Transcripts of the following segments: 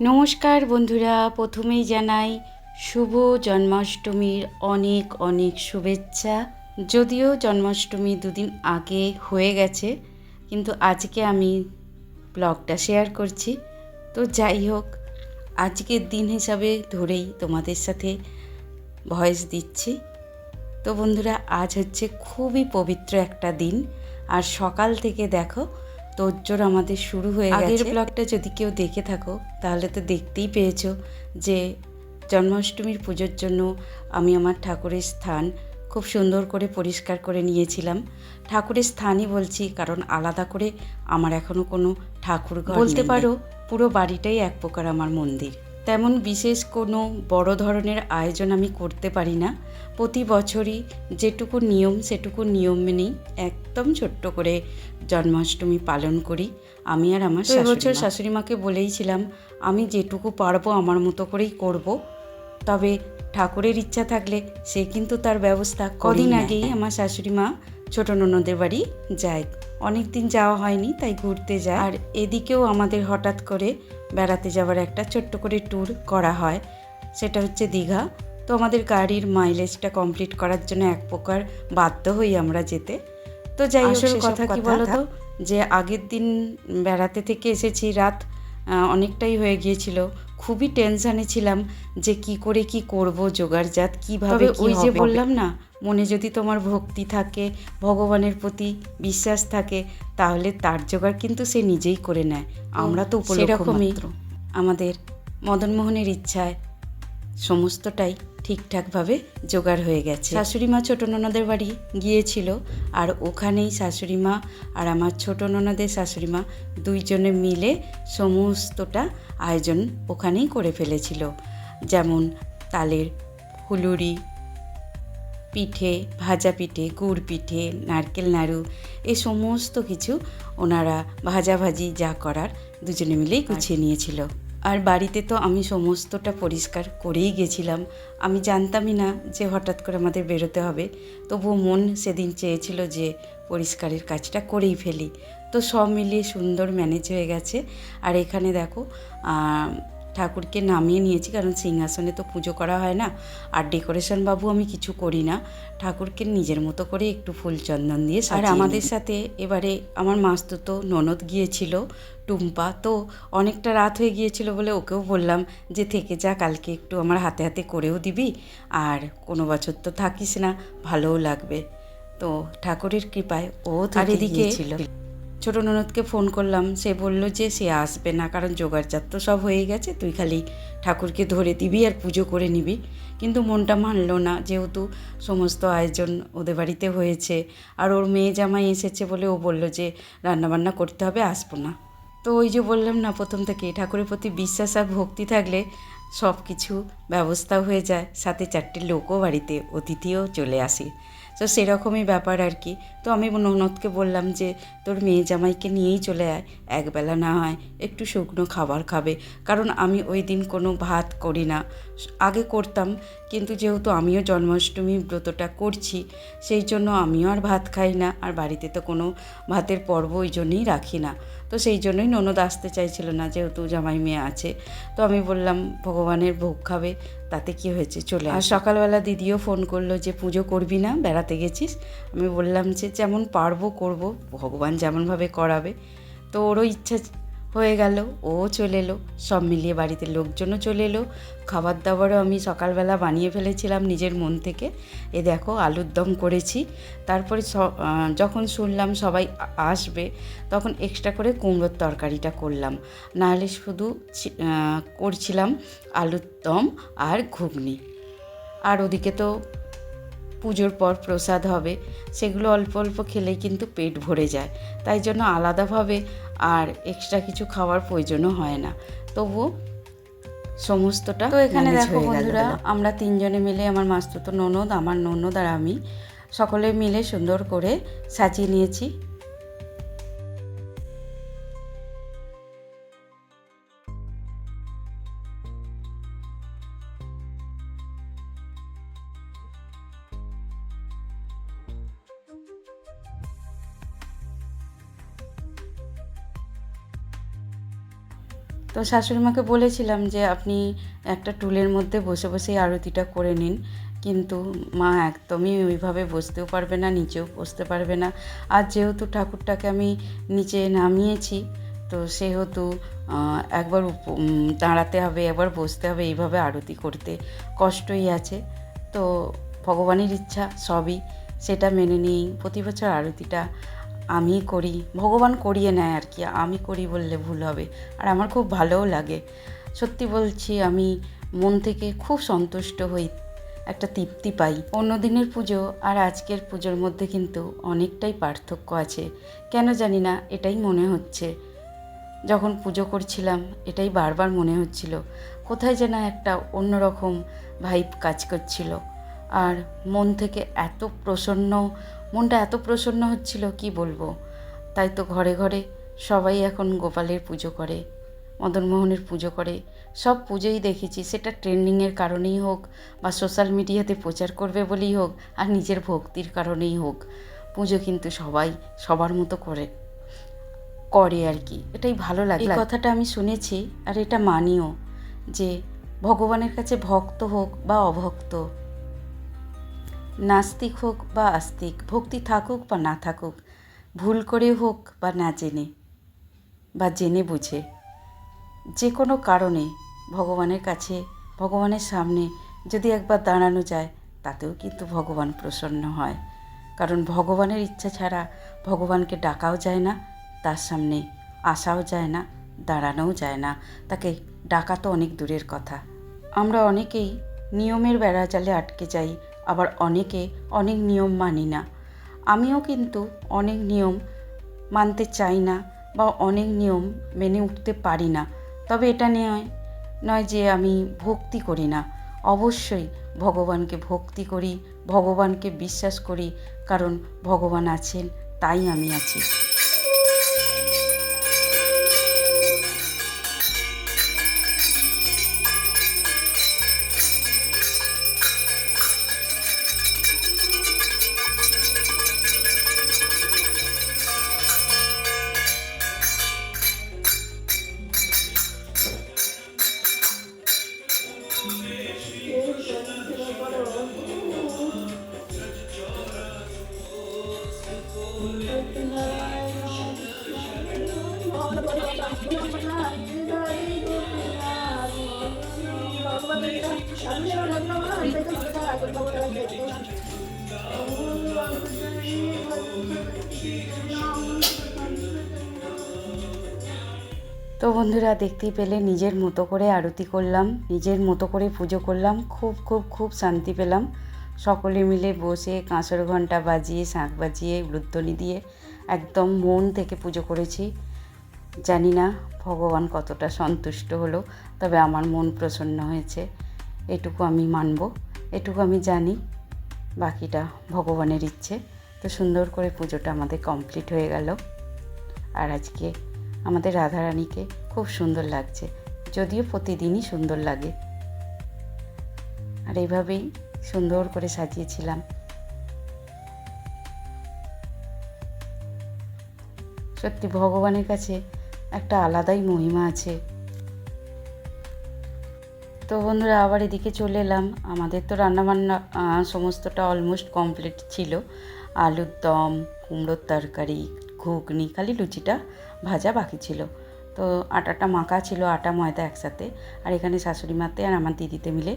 নমস্কার বন্ধুরা, প্রথমেই জানাই শুভ জন্মাষ্টমীর অনেক অনেক শুভেচ্ছা। যদিও জন্মাষ্টমী দুদিন আগে হয়ে গেছে, কিন্তু আজকে আমি ব্লগটা শেয়ার করছি। তো যাই হোক, আজকের দিন হিসাবে ধরেই তোমাদের সাথে ভয়েস দিচ্ছি। তো বন্ধুরা, আজ হচ্ছে খুবই পবিত্র একটা দিন। আর সকাল থেকে দেখো তোজ্জোর আমাদের শুরু হয়ে গেছে। আগের ব্লগটা যদি কেউ দেখে থাকো তাহলে তো দেখতেই পেয়েছ যে জন্মাষ্টমীর পুজোর জন্য আমি আমার ঠাকুরের স্থান খুব সুন্দর করে পরিষ্কার করে নিয়েছিলাম। ঠাকুরের স্থানই বলছি কারণ আলাদা করে আমার এখনও কোনো ঠাকুর বলতে পারো পুরো বাড়িটাই এক প্রকার আমার মন্দির। তেমন বিশেষ কোনো বড় ধরনের আয়োজন আমি করতে পারি না। প্রতি বছরই যেটুকু নিয়ম সেটুকু নিয়ম মেনেই একদম ছোট্ট করে জন্মাষ্টমী পালন করি। আমি আর আমার বছর শাশুড়ি মাকে বলেইছিলাম আমি যেটুকু পারব আমার মতো করেই করব। তবে ঠাকুরের ইচ্ছা থাকলে সে কিন্তু তার ব্যবস্থা কদিন আগেই আমার শাশুড়ি মা ছোট ননদের বাড়ি যায়। অনেক দিন যাওয়া হয়নি তাই ঘুরতে যায়। আর এদিকেও আমাদের হঠাৎ করে বেড়াতে যাওয়ার একটা ছোট্ট করে ট্যুর করা হয়। সেটা হচ্ছে দীঘা। তো আমাদের গাড়ির মাইলেজটা কমপ্লিট করার জন্য এক প্রকার বাধ্য হই আমরা যেতে। তো যাই আসল কথা কি বলতো? যে আগের দিন বেড়াতে থেকে এসেছি রাত অনেকটাই হয়ে গিয়েছিল। খুবই টেনশানে ছিলাম যে কি করে কি করব জোগাড়জাত কীভাবে ওই যে বললাম না মনে যদি তোমার ভক্তি থাকে ভগবানের প্রতি বিশ্বাস থাকে তাহলে তার জোগাড় কিন্তু সে নিজেই করে নেয়। আমরা তো সেরকমই। আমাদের মদনমোহনের ইচ্ছায় সমস্তটাই ঠিকঠাকভাবে জোগাড় হয়ে গেছে। শাশুড়ি মা ছোটো ননদের বাড়ি গিয়েছিল আর ওখানেই শাশুড়ি মা আর আমার ছোটো ননদের শাশুড়ি মা দুইজনে মিলে সমস্তটা আয়োজন ওখানেই করে ফেলেছিল। যেমন তালের ফুলুরি পিঠে, ভাজা পিঠে, গুড় পিঠে, নারকেল নাড়ু, এ সমস্ত কিছু ওনারা ভাজাভাজি যা করার দুজনে মিলেই গুছিয়ে নিয়েছিল। আর বাড়িতে তো আমি সমস্তটা পরিষ্কার করেই গেছিলাম। আমি জানতামই না যে হঠাৎ করে আমাদের বেরোতে হবে। তবুও মন সেদিন চেয়েছিল যে পরিষ্কারের কাজটা করেই ফেলি। তো সব মিলিয়ে সুন্দর ম্যানেজ হয়ে গেছে। আর এখানে দেখো ঠাকুরকে নামিয়ে নিয়েছি কারণ সিংহাসনে তো পুজো করা হয় না। আর ডেকোরেশন বাবু আমি কিছু করি না। ঠাকুরকে নিজের মতো করে একটু ফুল চন্দন দিয়ে আর আমাদের সাথে এবারে আমার মাস্তুতো ননদ গিয়েছিল টুম্পা। তো অনেকটা রাত হয়ে গিয়েছিল বলে ওকেও বললাম যে থেকে যা কালকে একটু আমার হাতে হাতে করেও দিবি। আর কোনো বছর তো থাকিস না ভালোও লাগবে। তো ঠাকুরের কৃপায় ও আর এদিকে ছিল ছোটো ননদকে ফোন করলাম। সে বলল যে সে আসবে না, কারণ জোগাড়জাত তো সব হয়ে গেছে, তুই খালি ঠাকুরকে ধরে দিবি আর পুজো করে নিবি। কিন্তু মনটা মানলো না, যেহেতু সমস্ত আয়োজন ওদের বাড়িতে হয়েছে, আর ওর মেয়ে জামাই এসেছে বলে ও বলল যে রান্নাবান্না করতে হবে, আসব না। তো ওই যে বললাম না, প্রথম থেকে ঠাকুরের প্রতি বিশ্বাস আর ভক্তি থাকলে সব কিছু ব্যবস্থা হয়ে যায়, সাথে চারটে লোকও বাড়িতে অতিথিও চলে আসে। তো সেরকমই ব্যাপার আর কি। তো আমি ননদকে বললাম যে, তোর মেয়ে জামাইকে নিয়েই চলে আয়, একবেলা না হয় একটু শুকনো খাবার খাবে। কারণ আমি ওই দিন কোনো ভাত করি না। আগে করতাম কিন্তু যেহেতু আমিও জন্মাষ্টমী ব্রতটা করছি সেই জন্য আমিও আর ভাত খাই না আর বাড়িতে তো কোনো ভাতের পর্ব ওই জন্যই রাখি না। তো সেই জন্যই ননদ আসতে চাইছিল না যেহেতু জামাই মেয়ে আছে। তো আমি বললাম ভগবানের ভোগ খাবে তাতে কি হয়েছে? চলে আর সকালবেলা দিদিও ফোন করল যে পুজো করবি না? বেড়াতে গেছিস? আমি বললাম যে যেমন পারব করব ভগবান যেমনভাবে করাবে। তো ওরও ইচ্ছা হয়ে গেল, ও চলে এলো। সব মিলিয়ে বাড়িতে লোকজনও চলে এলো। খাবার দাবারও আমি সকালবেলা বানিয়ে ফেলেছিলাম নিজের মন থেকে। এ দেখো, আলুর দম করেছি। তারপরে যখন শুনলাম সবাই আসবে, তখন এক্সট্রা করে কুমড়োর তরকারিটা করলাম। নাহলে শুধু করছিলাম আলুর দম আর ঘুগনি। আর ওদিকে তো পুজোর পর প্রসাদ হবে সেগুলো অল্প অল্প খেলেই কিন্তু পেট ভরে যায়। তাই জন্য আলাদাভাবে আর এক্সট্রা কিছু খাওয়ার প্রয়োজনও হয় না। তবুও সমস্তটা তো এখানে দেখো বন্ধুরা আমরা তিনজনে মিলে আমার মাস্তুতো ননদ আমার ননদ আর আমি সকলে মিলে সুন্দর করে সাজিয়ে নিয়েছি। তো শাশুড়ি মাকে বলেছিলাম যে, আপনি একটা টুলের মধ্যে বসে বসেই আরতিটা করে নিন। কিন্তু মা একদমই ওইভাবে বসতেও পারবে না, নিচেও বসতে পারবে না। আর যেহেতু ঠাকুরটাকে আমি নিচে নামিয়েছি, তো সেহেতু একবার দাঁড়াতে হবে, একবার বসতে হবে, এইভাবে আরতি করতে কষ্টই আছে। তো ভগবানের ইচ্ছা সবই, সেটা মেনে নিয়েই প্রতি বছর আরতিটা আমি করি, ভগবান করিয়ে নেয় আর কি, আমি করি বললে ভুল হবে। আর আমার খুব ভালোও লাগে। সত্যি বলছি, আমি মন থেকে খুব সন্তুষ্ট হই, একটা তৃপ্তি পাই। অন্য দিনের পুজো আর আজকের পুজোর মধ্যে কিন্তু অনেকটাই পার্থক্য আছে। কেন জানি না, এটাই মনে হচ্ছে। যখন পুজো করছিলাম, এটাই বারবার মনে হচ্ছিল। কোথায় যেন একটা অন্যরকম ভাইব কাজ করছিল। আর মন থেকে এত প্রসন্ন, মনটা এত প্রসন্ন হচ্ছিল, কি বলব? তাই তো ঘরে ঘরে সবাই এখন গোপালের পুজো করে, মদনমোহনের পুজো করে। সব পুজোই দেখেছি, সেটা ট্রেন্ডিংয়ের কারণেই হোক বা সোশ্যাল মিডিয়াতে প্রচার করবে বলেই হোক আর নিজের ভক্তির কারণেই হোক। পুজো কিন্তু সবাই সবার মতো করে করে আর কি। এটাই ভালো লাগে এই কথাটা আমি শুনেছি, আর এটা মানিও যে ভগবানের কাছে ভক্ত হোক বা অভক্ত নাস্তিক হোক বা আস্তিক, ভক্তি থাকুক বা না থাকুক, ভুল করে হোক বা না জেনে বা জেনে বুঝে, যে কোনো কারণে ভগবানের কাছে, ভগবানের সামনে যদি একবার দাঁড়ানো যায়, তাতেও কিন্তু ভগবান প্রসন্ন হয়। কারণ ভগবানের ইচ্ছা ছাড়া ভগবানকে ডাকাও যায় না, তার সামনে আসাও যায় না, দাঁড়ানোও যায় না। তাকে ডাকা তো অনেক দূরের কথা। আমরা অনেকেই নিয়মের বেড়া বেড়াজালে আটকে যাই আবার অনেকে অনেক নিয়ম মানি না। আমিও কিন্তু অনেক নিয়ম মানতে চাই না বা অনেক নিয়ম মেনে উঠতে পারি না। তবে এটা নয় নয় যে আমি ভক্তি করি না। অবশ্যই ভগবানকে ভক্তি করি, ভগবানকে বিশ্বাস করি, কারণ ভগবান আছেন, তাই আমি আছি। তো বন্ধুরা দেখতেই পেলে, নিজের মতো করে আরতি করলাম, নিজের মতো করে পুজো করলাম, খুব খুব খুব শান্তি পেলাম। সকলে মিলে বসে কাঁসর ঘণ্টা বাজিয়ে, শাঁখ বাজিয়ে, উলুধ্বনি দিয়ে একদম মন থেকে পুজো করেছি। জানি না ভগবান কতটা সন্তুষ্ট হলো, তবে আমার মন প্রসন্ন হয়েছে। এটুকু আমি মানব, এটুকু আমি জানি, বাকিটা ভগবানের ইচ্ছে। তো সুন্দর করে পুজোটা আমাদের কমপ্লিট হয়ে গেল। আর আজকে আমাদের রাধারানীকে খুব সুন্দর লাগছে। যদিও প্রতিদিনই সুন্দর লাগে। আর এইভাবেই সুন্দর করে সাজিয়েছিলাম। সত্যি ভগবানের কাছে একটা আলাদাই মহিমা আছে। তো বন্ধুরা, আবার এদিকে চলে এলাম। আমাদের তো রান্নাবান্না সমস্তটা অলমোস্ট কমপ্লিট ছিল। আলুর দম, কুমড়োর তরকারি, ঘুগনি, খালি লুচিটা ভাজা বাকি ছিল। তো আটাটা মাখা ছিল, আটা, ময়দা একসাথে। আর এখানে শাশুড়ি মাতে আর আমার দিদিতে মিলে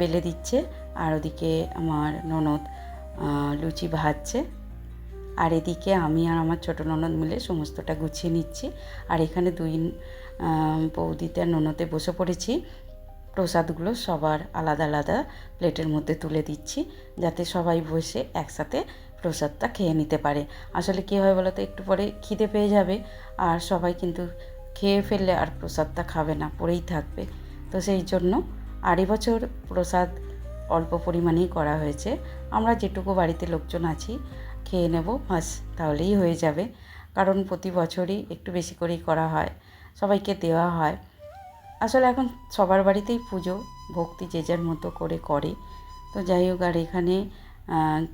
বেলে দিচ্ছে। আর ওদিকে আমার ননদ লুচি ভাজছে। আর এদিকে আমি আর আমার ছোটো ননদ মিলে সমস্তটা গুছিয়ে নিচ্ছি। আর এখানে দুই বৌদিতে আর ননদে বসে পড়েছি। প্রসাদগুলো সবার আলাদা আলাদা প্লেটের মধ্যে তুলে দিচ্ছি। যাতে সবাই বসে একসাথে প্রসাদটা খেয়ে নিতে পারে। আসলে কী হয় বলো তো একটু পরে খিদে পেয়ে যাবে আর সবাই কিন্তু খেয়ে ফেললে আর প্রসাদটা খাবে না, পড়েই থাকবে। তো সেই জন্য আর বছর প্রসাদ অল্প পরিমাণেই করা হয়েছে। আমরা যেটুকু বাড়িতে লোকজন আছি, খেয়ে নেব, বাস তাহলেই হয়ে যাবে। কারণ প্রতি বছরই একটু বেশি করেই করা হয়, সবাইকে দেওয়া হয়। আসলে এখন সবার বাড়িতেই পুজো, ভক্তি যে যার মতো করে করে। তো যাই হোক, আর এখানে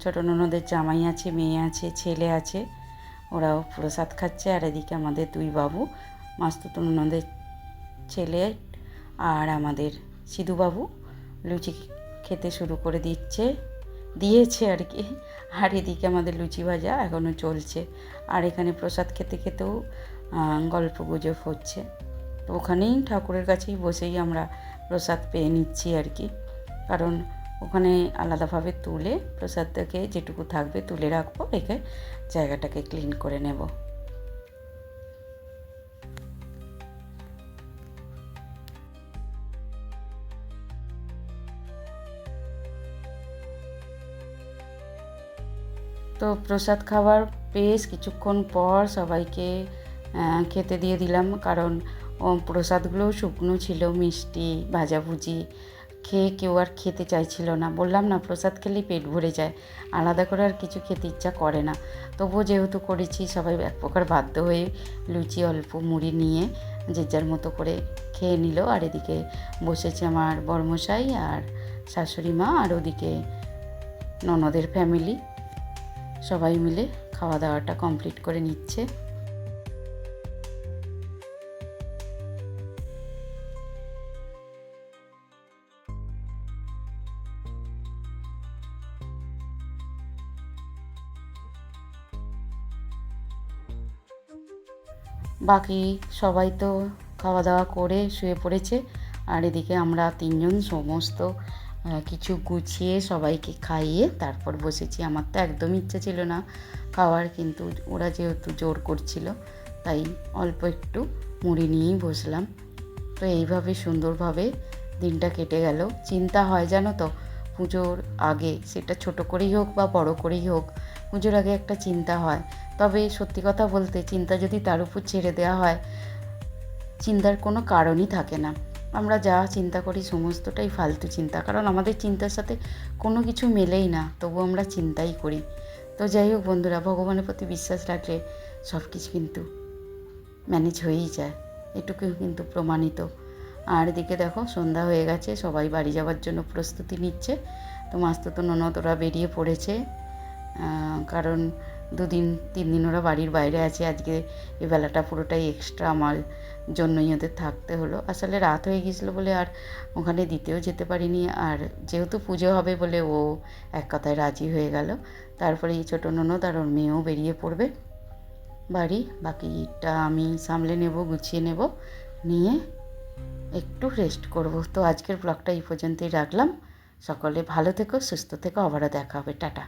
ছোটো ননদের জামাই আছে, মেয়ে আছে, ছেলে আছে। ওরাও প্রসাদ খাচ্ছে। আর এদিকে আমাদের দুই বাবু, মাস্তুতো ননদের ছেলে আর আমাদের সিধুবাবু লুচি খেতে শুরু করে দিচ্ছে, দিয়েছে আর কি। আর এদিকে আমাদের লুচি ভাজা এখনও চলছে। আর এখানে প্রসাদ খেতে খেতেও গল্প গুজব হচ্ছে। তো ওখানেই ঠাকুরের কাছেই বসেই আমরা প্রসাদ পেয়ে নিচ্ছি আর কি। কারণ ওখানে আলাদাভাবে তুলে প্রসাদটাকে যেটুকু থাকবে তুলে রাখব, রেখে জায়গাটাকে ক্লিন করে নেব। তো প্রসাদ খাবার বেশ কিছুক্ষণ পর সবাইকে খেতে দিয়ে দিলাম, কারণ প্রসাদগুলোও শুকনো ছিল, মিষ্টি, ভাজাভুজি খেয়ে কেউ আর খেতে চাইছিল না। বললাম, না, প্রসাদ খেলেই পেট ভরে যায়। আলাদা করে আর কিছু খেতে ইচ্ছা করে না। তবুও যেহেতু করেছি, সবাই এক প্রকার বাধ্য হয়ে লুচি, অল্প মুড়ি নিয়ে যে যার মতো করে খেয়ে নিল। আর এদিকে বসেছে আমার বর্মশাই আর শাশুড়ি মা, আর ওদিকে ননদের ফ্যামিলি সবাই মিলে খাওয়া দাওয়াটা কমপ্লিট করে নিচ্ছে। বাকি সবাই তো খাওয়া দাওয়া করে শুয়ে পড়েছে। আর এদিকে আমরা তিনজন সমস্ত কিছু গুছিয়ে সবাইকে খাইয়ে তারপর বসেছি। আমার তো একদম ইচ্ছা ছিল না খাওয়ার, কিন্তু ওরা যেহেতু জোর করছিল, তাই অল্প একটু মুড়ি নিয়েই বসলাম। তো এইভাবে সুন্দরভাবে দিনটা কেটে গেল। চিন্তা হয় জানো তো, পুজোর আগে সেটা ছোট করেই হোক বা বড় করেই হোক পুজোর আগে একটা চিন্তা হয়। তবে সত্যি কথা বলতে চিন্তা যদি তার উপর ছেড়ে দেওয়া হয়, চিন্তার কোনো কারণই থাকে না। আমরা যা চিন্তা করি সমস্তটাই ফালতু চিন্তা, কারণ আমাদের চিন্তার সাথে কোনো কিছু মেলেই না তবু আমরা চিন্তাই করি। তো যাই হোক বন্ধুরা, ভগবানের প্রতি বিশ্বাস রাখলে সব কিছু কিন্তু ম্যানেজ হয়েই যায় এটুকু কিন্তু প্রমাণিত। আর এদিকে দেখো, সন্ধ্যা হয়ে গেছে, সবাই বাড়ি যাওয়ার জন্য প্রস্তুতি নিচ্ছে। তো মাস্তুতো ননদ ওরা বেরিয়ে পড়েছে। কারণ দুদিন তিন দিন ওরা বাড়ির বাইরে আছে, আজকে এই বেলাটা পুরোটাই এক্সট্রা আমার জন্যই ওদের থাকতে হলো। আসলে রাত হয়ে গিয়েছিল বলে আর ওখানে দিতেও যেতে পারিনি। আর যেহেতু পুজো হবে বলে ও এক কথায় রাজি হয়ে গেল। তারপরে এই ছোটো ননদ আর ওর মেয়েও বেরিয়ে পড়বে বাড়ি। বাকিটা আমি সামলে নেব, গুছিয়ে নেব, নিয়ে একটু রেস্ট করব। তো আজকের ব্লগটা এই পর্যন্তই রাখলাম। সকলে ভালো থেকো, সুস্থ থেকো। আবারও দেখা হবে। টাটা।